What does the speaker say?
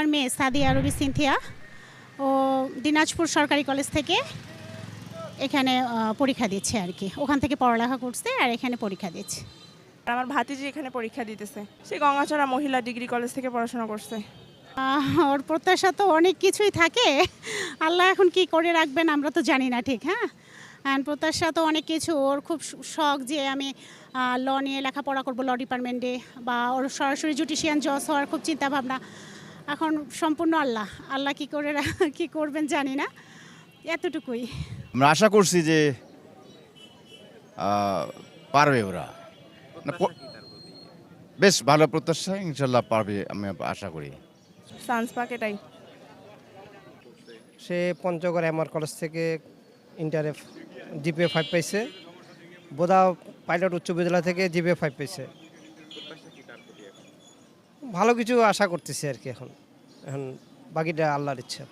আমার মেয়ে সাদিয়া রবি সিনথিয়া। ও দিনাজপুর সরকারি কলেজ থেকে এখানে পরীক্ষা দিচ্ছে আর কি। ওখান থেকে পড়ালেখা করছে আর এখানে পরীক্ষা দিচ্ছে। আর আমার ভাতিজি এখানে পরীক্ষা দিতেছে। সে গঙ্গাচড়া মহিলা ডিগ্রি কলেজ থেকে পড়াশোনা করছে। ওর প্রত্যাশা তো অনেক কিছুই থাকে। আল্লাহ এখন কি করে রাখবেন আমরা তো জানি না ঠিক হ্যাঁ? অ্যান্ড প্রত্যাশা তো অনেক কিছু। ওর খুব শখ যে আমি ল নিয়ে লেখাপড়া করব ল ডিপার্টমেন্টে বা ওর সরাসরি জুডিশিয়ান জজ হওয়ার খুব চিন্তা ভাবনা এখন সম্পূর্ণ আল্লাহ। আল্লাহ কি করে কি করবেন জানি না। এতটুকুই। আমরা আশা করছি যে পারবে ওরা। বেশ ভালো প্রত্যাশা ইনশাল্লাহ পারবে আমি আশা করি। সায়েন্স পাক এটাই। সে পঞ্চগড় এমআর কলেজ থেকে ইন্টারে জিপিএ ফাইভ পাইছে। বোদা পাইলট উচ্চ বিদ্যালয় থেকে জিপিএ ফাইভ পাইছে। ভালো কিছু আশা করতেছি আর কি এখন। এখন বাকিটা আল্লাহর ইচ্ছা।